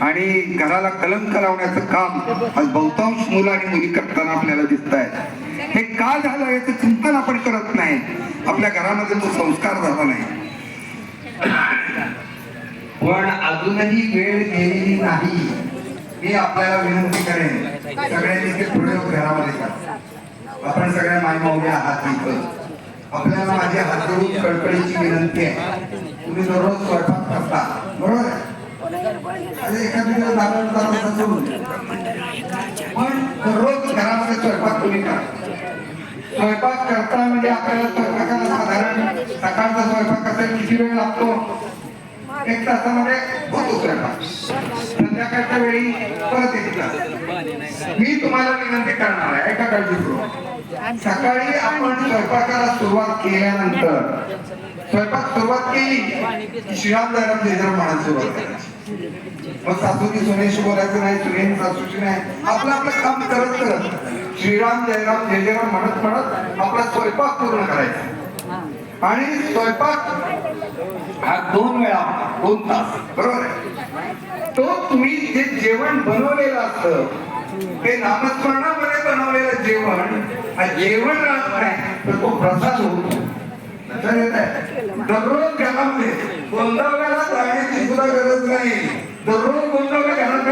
आणि घराला कलंक लावण्याचं काम आज बहुतांश मुलं आणि मुली करताना आपल्याला दिसत आहे हे का झालं याचं चिंतन आपण करत नाही. आपल्या घरामध्ये तो संस्कार झाला नाही. पण अजूनही वेळ गेलेली नाही. मी आपल्याला विनंती करेन. सगळ्यांनी ते पुढे घरामध्ये करा आपण सगळ्या मायमाऊल्या आहात इथं. आपल्याला माझी हात जोडून कळकळीची विनंती आहे. तुम्ही दररोज स्वयंपाक करता बरोबर आहे अरे एखादी दिवस दारावर पण घरामध्ये स्वयंपाक तुम्ही करा. स्वयंपाक करता म्हणजे आपल्याला स्वयंपाकाला साधारण सकाळचा स्वयंपाक करता किती वेळ लागतो? एक तासामध्ये होतो स्वयंपाक. संध्याकाळच्या वेळी परत येत मी तुम्हाला विनंती करणार आहे एका काळजीपूर्वक सकाळी आपण स्वयंपाकाला सुरुवात केल्यानंतर स्वयंपाक सुरुवात केली की श्रीराम जयराम जयजर सुरुवात करायची. मग सासूची सुनेशी बोलायचं नाही सुनेनी सासूची नाही. आपलं आपलं काम करत करत श्रीराम जयराम जय जयराम म्हणत म्हणत आपला स्वयंपाक पूर्ण करायचा. आणि स्वयंपाक हा दोन वेळा दोन तास. बरोबर आहे? तो तुम्ही जे जेवण बनवलेलं असतं ते नामस्मरणामध्ये बनवलेलं जेवण जेवण राहत नाही तर तो प्रसाद होतो. दररोज घरामध्ये गोंधळाला जाण्याची सुद्धा गरज नाही. दररोज गोंधळ घरात